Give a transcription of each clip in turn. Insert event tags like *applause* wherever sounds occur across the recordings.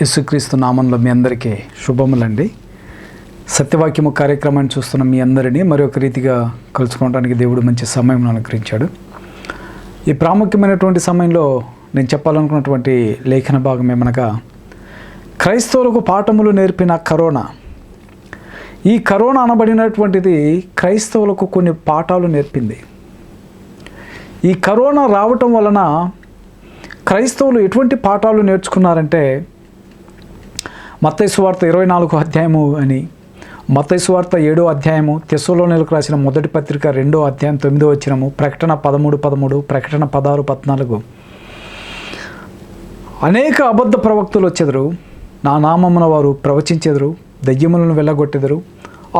యేసుక్రీస్తు నామంలో మీ అందరికీ శుభములండి. సత్యవాక్యము కార్యక్రమాన్ని చూస్తున్న మీ అందరినీ మరొక రీతిగా కలుసుకోవడానికి దేవుడు మంచి సమయం అనుగ్రహించాడు. ఈ ప్రాముఖ్యమైనటువంటి సమయంలో నేను చెప్పాలనుకున్నటువంటి లేఖన భాగం ఏమనగా క్రైస్తవులకు పాఠములు నేర్పిన కరోనా. ఈ కరోనా అనబడినటువంటిది క్రైస్తవులకు కొన్ని పాఠాలు నేర్పింది. ఈ కరోనా రావటం వలన క్రైస్తవులు ఎటువంటి పాఠాలు నేర్చుకున్నారంటే మత్తైసు వార్త ఇరవై నాలుగు అధ్యాయము అని. మత్తైసు వార్త ఏడో అధ్యాయము తెస్సలోనిలకు రాసిన మొదటి పత్రిక రెండో అధ్యాయం తొమ్మిదో వచ్చినము ప్రకటన పదమూడు పదమూడు ప్రకటన పదహారు పద్నాలుగు. అనేక అబద్ధ ప్రవక్తలు వచ్చెదరు నా నామమున వారు ప్రవచించెదరు దయ్యములను వెళ్ళగొట్టెదరు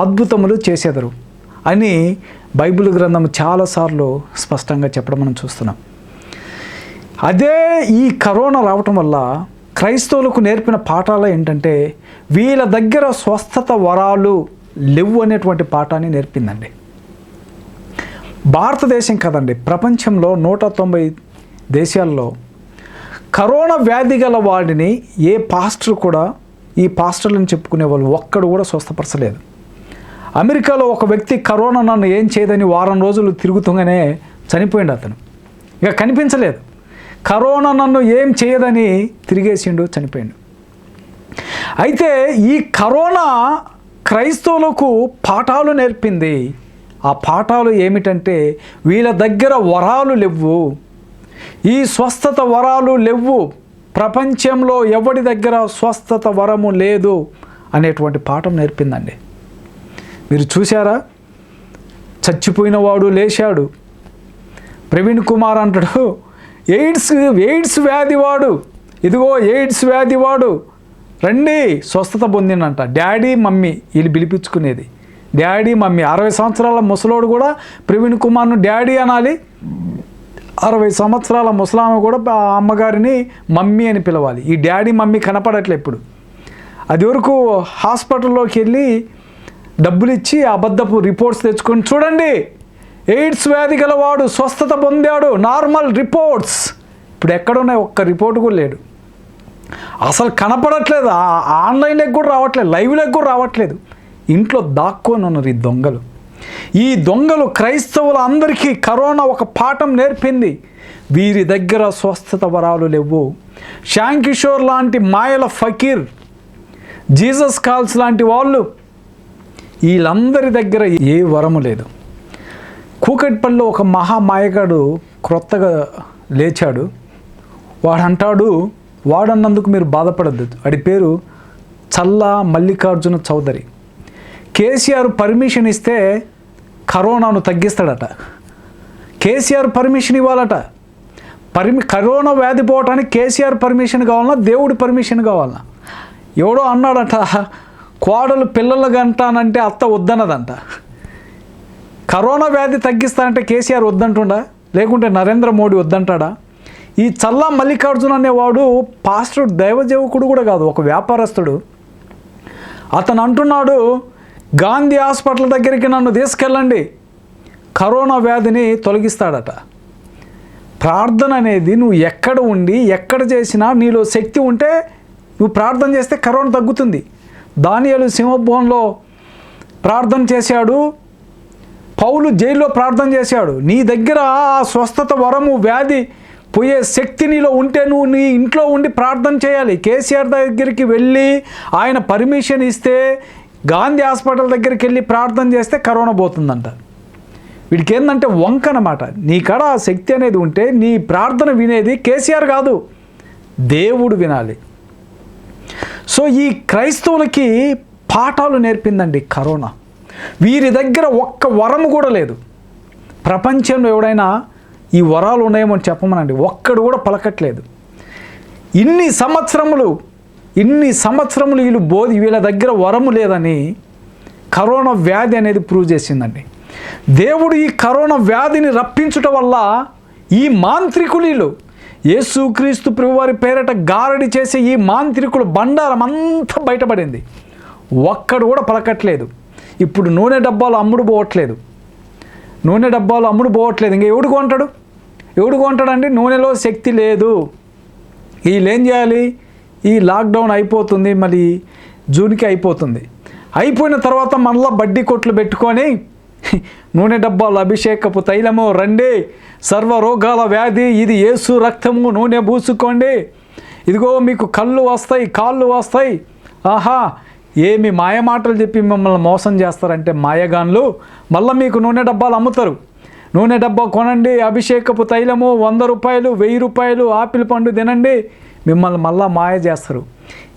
అద్భుతములు చేసేదరు అని బైబిల్ గ్రంథం చాలాసార్లు స్పష్టంగా చెప్పడం మనం చూస్తున్నాం. అదే ఈ కరోనా రావటం వల్ల క్రైస్తవులకు నేర్పిన పాఠాలు ఏంటంటే వీళ్ళ దగ్గర స్వస్థత వరాలు లేవు అనేటువంటి పాఠాన్ని నేర్పిందండి. భారతదేశం కదండి ప్రపంచంలో నూట తొంభై దేశాల్లో కరోనా వ్యాధి గల వాడిని ఏ పాస్టర్ కూడా ఈ పాస్టర్లను చెప్పుకునే వాళ్ళు ఒక్కడు కూడా స్వస్థపరచలేదు. అమెరికాలో ఒక వ్యక్తి కరోనా నన్ను ఏం చేయదని వారం రోజులు తిరుగుతుంగానే చనిపోయిండు అతను. ఇక కనిపించలేదు. కరోనా నన్ను ఏం చేయదని తిరిగేసిండు చనిపోయిండు. అయితే ఈ కరోనా క్రైస్తవులకు పాఠాలు నేర్పింది. ఆ పాఠాలు ఏమిటంటే వీళ్ళ దగ్గర వరాలు లేవు. ఈ స్వస్థత వరాలు లేవు. ప్రపంచంలో ఎవడి దగ్గర స్వస్థత వరము లేదు అనేటువంటి పాఠం నేర్పిందండి. మీరు చూసారా చచ్చిపోయిన వాడు లేచాడు ప్రవీణ్ కుమార్ అంటాడు ఎయిడ్స్ ఎయిడ్స్ వ్యాధి వాడు. ఇదిగో ఎయిడ్స్ వ్యాధి వాడు. రండి స్వస్థత పొందినంట. డాడీ మమ్మీ వీళ్ళు పిలిపించుకునేది. డాడీ మమ్మీ అరవై సంవత్సరాల ముసలోడు కూడా ప్రవీణ్ కుమార్ను డాడీ అనాలి. అరవై సంవత్సరాల ముసలామె కూడా అమ్మగారిని మమ్మీ అని పిలవాలి. ఈ డాడీ మమ్మీ కనపడట్లే ఇప్పుడు. అది వరకు హాస్పిటల్లోకి వెళ్ళి డబ్బులు ఇచ్చి అబద్ధపు రిపోర్ట్స్ తెచ్చుకొని చూడండి. ఎయిడ్స్ వ్యాధి గలవాడు స్వస్థత పొందాడు. Normal reports. ఇప్పుడు ఎక్కడున్నాయి? ఒక్క రిపోర్ట్ కూడా లేడు అసలు కనపడట్లేదు. ఆన్లైన్లకు కూడా రావట్లేదు. లైవ్లకు కూడా రావట్లేదు. ఇంట్లో దాక్కొని ఉన్నారు ఈ దొంగలు. ఈ దొంగలు క్రైస్తవుల అందరికీ కరోనా ఒక పాఠం నేర్పింది. వీరి దగ్గర స్వస్థత వరాలు లేవు. శాంకిషోర్ లాంటి మాయల ఫకీర్ జీసస్ కాల్స్ లాంటి వాళ్ళు వీళ్ళందరి దగ్గర ఏ వరము లేదు. కూకట్పల్లిలో ఒక మహామాయగాడు క్రొత్తగా లేచాడు. వాడు అంటాడు వాడన్నందుకు మీరు బాధపడద్దు. వాడి పేరు చల్లా మల్లికార్జున చౌదరి. కేసీఆర్ పర్మిషన్ ఇస్తే కరోనాను తగ్గిస్తాడట. కేసీఆర్ పర్మిషన్ ఇవ్వాలట. పర్మి కరోనా వ్యాధి పోవటానికి కేసీఆర్ పర్మిషన్ కావాలన్నా దేవుడి పర్మిషన్ కావాలన్నా ఎవడో అన్నాడట కోడలు పిల్లలు గంటానంటే అత్త వద్దన్నదంట. కరోనా వ్యాధి తగ్గిస్తానంటే కేసీఆర్ వద్దంటుండా? లేకుంటే నరేంద్ర మోడీ వద్దంటాడా? ఈ చల్లా మల్లికార్జున అనేవాడు పాస్టర్ దైవజేవకుడు కూడా కాదు ఒక వ్యాపారస్తుడు. అతను అంటున్నాడు గాంధీ హాస్పిటల్ దగ్గరికి నన్ను తీసుకెళ్ళండి. కరోనా వ్యాధిని తొలగిస్తాడట. ప్రార్థన అనేది నువ్వు ఎక్కడ ఉండి ఎక్కడ చేసినా నీలో శక్తి ఉంటే నువ్వు ప్రార్థన చేస్తే కరోనా తగ్గుతుంది. దానియాలు సింహభవన్లో ప్రార్థన చేశాడు పౌలు జైల్లో ప్రార్థన చేశాడు. నీ దగ్గర ఆ స్వస్థత వరము వ్యాధి పోయే శక్తి నీలో ఉంటే నువ్వు నీ ఇంట్లో ఉండి ప్రార్థన చేయాలి. కేసీఆర్ దగ్గరికి వెళ్ళి ఆయన పర్మిషన్ ఇస్తే గాంధీ హాస్పిటల్ దగ్గరికి వెళ్ళి ప్రార్థన చేస్తే కరోనా పోతుందంట. వీడికి ఏంటంటే వంక అనమాట నీ కాడ ఆ శక్తి అనేది ఉంటే నీ ప్రార్థన వినేది కేసీఆర్ కాదు. దేవుడు వినాలి. సో ఈ క్రైస్తవులకి పాఠాలు నేర్పిందండి కరోనా. వీరి దగ్గర ఒక్క వరం కూడా లేదు. ప్రపంచంలో ఎవడైనా ఈ వరాలు ఉన్నాయేమో అని చెప్పమనండి. ఒక్కడు కూడా పలకట్లేదు. ఇన్ని సంవత్సరములు ఇన్ని సంవత్సరములు వీళ్ళు బోధి వీళ్ళ దగ్గర వరము లేదని కరోనా వ్యాధి అనేది ప్రూవ్ చేసిందండి. దేవుడు ఈ కరోనా వ్యాధిని రప్పించుట వల్ల ఈ మాంత్రికులు యేసుక్రీస్తు ప్రభువారి పేరట గారడి చేసే ఈ మాంత్రికులు బండారం అంతా బయటపడింది. ఒక్కడు కూడా పలకట్లేదు. ఇప్పుడు నూనె డబ్బాలు అమ్ముడు పోవట్లేదు. నూనె డబ్బాలు అమ్ముడు పోవట్లేదు. ఇంకా ఎవడు కొంటాడు? ఎవడు కొంటాడండి నూనెలో శక్తి లేదు. వీళ్ళు ఏం చేయాలి? ఈ లాక్డౌన్ అయిపోతుంది మళ్ళీ జూన్కి అయిపోతుంది. అయిపోయిన తర్వాత మళ్ళీ బడ్డీ కొట్లు పెట్టుకొని *laughs* నూనె డబ్బాలు అభిషేకపు తైలము రండి. సర్వ రోగాల వ్యాధి ఇది ఏసు రక్తము నూనె పూసుకోండి. ఇదిగో మీకు కళ్ళు వస్తాయి కాళ్ళు వస్తాయి. ఆహా! ఏమి మాయ మాటలు చెప్పి మిమ్మల్ని మోసం చేస్తారంటే మాయగాన్లు మళ్ళీ మీకు నూనె డబ్బాలు అమ్ముతారు. నూనె డబ్బా కొనండి అభిషేకపు తైలము వంద రూపాయలు వెయ్యి రూపాయలు ఆపిల్ పండు తినండి మిమ్మల్ని మళ్ళా మాయ చేస్తారు.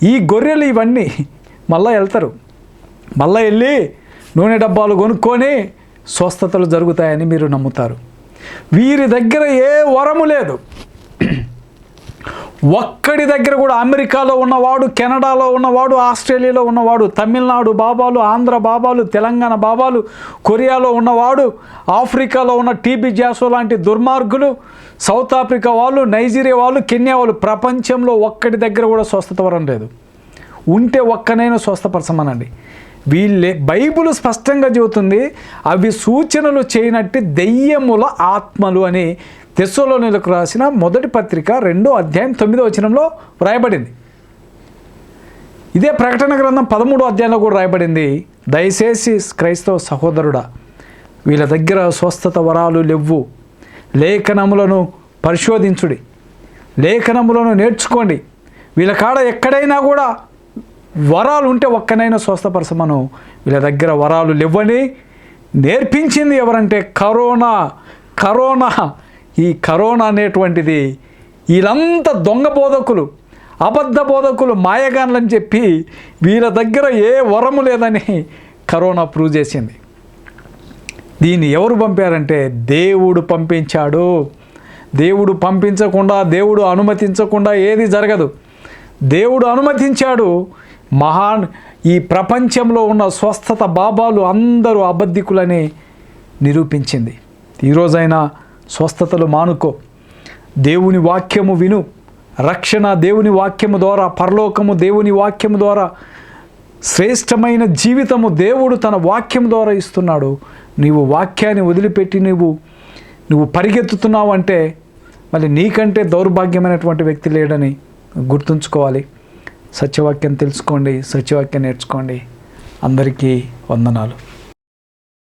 ఈ గొర్రెలు ఇవన్నీ మళ్ళీ వెళ్తారు. మళ్ళీ వెళ్ళి నూనె డబ్బాలు కొనుక్కొని స్వస్థతలు జరుగుతాయని మీరు నమ్ముతారు. వీరి దగ్గర ఏ వరము లేదు. ఒక్కడి దగ్గర కూడా అమెరికాలో ఉన్నవాడు కెనడాలో ఉన్నవాడు ఆస్ట్రేలియాలో ఉన్నవాడు తమిళనాడు బాబాలు ఆంధ్ర బాబాలు తెలంగాణ బాబాలు కొరియాలో ఉన్నవాడు ఆఫ్రికాలో ఉన్న టీబీ జాసో లాంటి దుర్మార్గులు సౌత్ ఆఫ్రికా వాళ్ళు నైజీరియా వాళ్ళు కెన్యా వాళ్ళు ప్రపంచంలో ఒక్కడి దగ్గర కూడా స్వస్థత వరం లేదు. ఉంటే ఒక్కనైనా స్వస్థపరచమనండి. వీళ్ళే బైబిల్ స్పష్టంగా చెబుతుంది అవి సూచనలు చేయనట్టు దెయ్యముల ఆత్మలు అని తెస్సలోనిలకు రాసిన మొదటి పత్రిక రెండో అధ్యాయం తొమ్మిదో వచనంలో వ్రాయబడింది. ఇదే ప్రకటన గ్రంథం పదమూడో అధ్యాయంలో కూడా రాయబడింది దయచేసి క్రైస్తవ సహోదరుడా వీళ్ళ దగ్గర స్వస్థత వరాలు లేవు. లేఖనములను పరిశోధించుడి. లేఖనములను నేర్చుకోండి. వీళ్ళ కాడ ఎక్కడైనా కూడా వరాలు ఉంటే ఒక్కనైనా స్వస్థపరచమను. వీళ్ళ దగ్గర వరాలు లేవని నేర్పించింది ఎవరంటే కరోనా. కరోనా ఈ కరోనా అనేటువంటిది వీళ్ళంతా దొంగ బోధకులు అబద్ధ బోధకులు మాయగాన్లని చెప్పి వీళ్ళ దగ్గర ఏ వరము లేదని కరోనా ప్రూవ్ చేసింది. దీన్ని ఎవరు పంపారంటే దేవుడు పంపించాడు. దేవుడు పంపించకుండా దేవుడు అనుమతించకుండా ఏది జరగదు. దేవుడు అనుమతించాడు మహాన్ ఈ ప్రపంచంలో ఉన్న స్వస్థత బాబాలు అందరూ అబద్ధికులని నిరూపించింది. ఈరోజైనా స్వస్థతలు మానుకో. దేవుని వాక్యము విను. రక్షణ దేవుని వాక్యము ద్వారా పరలోకము దేవుని వాక్యము ద్వారా శ్రేష్టమైన జీవితము దేవుడు తన వాక్యం ద్వారా ఇస్తున్నాడు. నీవు వాక్యాన్ని వదిలిపెట్టి నువ్వు నువ్వు పరిగెత్తుతున్నావు అంటే మళ్ళీ నీకంటే దౌర్భాగ్యమైనటువంటి వ్యక్తి లేడని గుర్తుంచుకోవాలి. సత్యవాక్యం తెలుసుకోండి సత్యవాక్యం నేర్చుకోండి. అందరికీ వందనాలు.